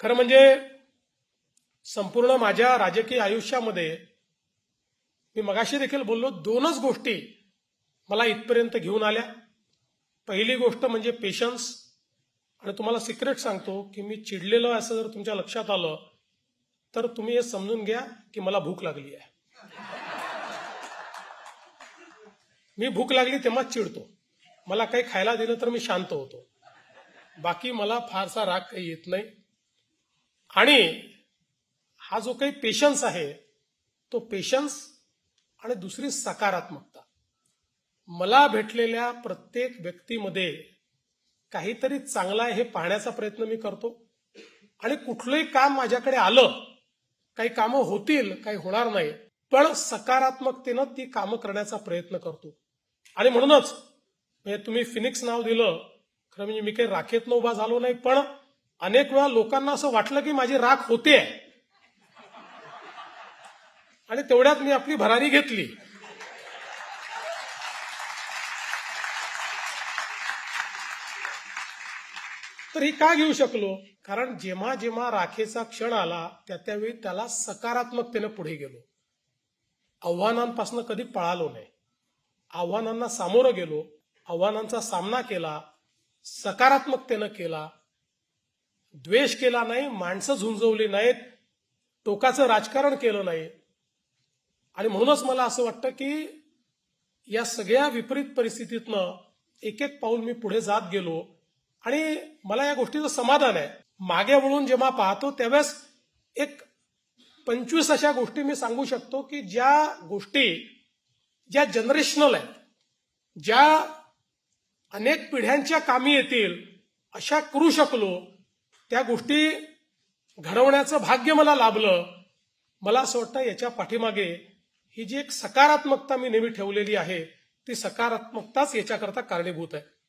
खरं म्हणजे संपूर्ण माझ्या राजकीय आयुष्यामध्ये मी मगाशी देखील बोललो दोनच गोष्टी मला इथपर्यंत घेऊन आल्या. पहिली गोष्ट म्हणजे पेशन्स आणि तुम्हाला सिक्रेट सांगतो की मी चिडलेलो असं जर तुमच्या लक्षात आलं तर तुम्ही हे समजून घ्या की मला भूक लागली आहे. मी भूक लागली तेव्हाच चिडतो. मला काही खायला दिलं तर मी शांत होतो. बाकी मला फारसा राग काही येत नाही. आणि हा जो काही पेशन्स आहे तो पेशन्स आणि दुसरी सकारात्मकता. मला भेटलेल्या प्रत्येक व्यक्तीमध्ये काहीतरी चांगला आहे हे पाहण्याचा प्रयत्न मी करतो. आणि कुठलंही काम माझ्याकडे आलं काही कामं होतील काही होणार नाही पण सकारात्मकतेनं ती कामं करण्याचा प्रयत्न करतो. आणि म्हणूनच म्हणजे तुम्ही फिनिक्स नाव दिलं खरं म्हणजे मी काही राखेतनं उभा झालो नाही पण अनेक वेळा लोकांना असं वाटलं की माझी राख होते. आणि तेवढ्यात मी आपली भरारी घेतली. तर ही का घेऊ शकलो? कारण जेव्हा जेव्हा राखेचा क्षण आला त्या त्यावेळी त्याला सकारात्मकतेनं पुढे गेलो. आव्हानांपासून कधी पळालो नाही. आव्हानांना सामोरं गेलो. आव्हानांचा सामना केला. सकारात्मकतेनं केला. द्वेष केला नाही माणसं झुंजवली नाहीत टोकाचं राजकारण केलं नाही. आणि म्हणूनच मला असं वाटतं की या सगळ्या विपरीत परिस्थितीतनं एक एक पाऊल मी पुढे जात गेलो. आणि मला या गोष्टीचं समाधान आहे. मागे वळून जेव्हा पाहतो त्यावेळेस एक पंचवीस अशा गोष्टी मी सांगू शकतो की ज्या गोष्टी ज्या जनरेशनल आहेत ज्या अनेक पिढ्यांच्या कामी येतील अशा करू शकलो त्या गोष्टी घडवण्याचं भाग्य मला लाभलं. मला असं वाटतं याच्या पाठीमागे ही जी एक सकारात्मकता मी नेहमी ठेवलेली आहे ती सकारात्मकताच याच्याकरता कारणीभूत आहे.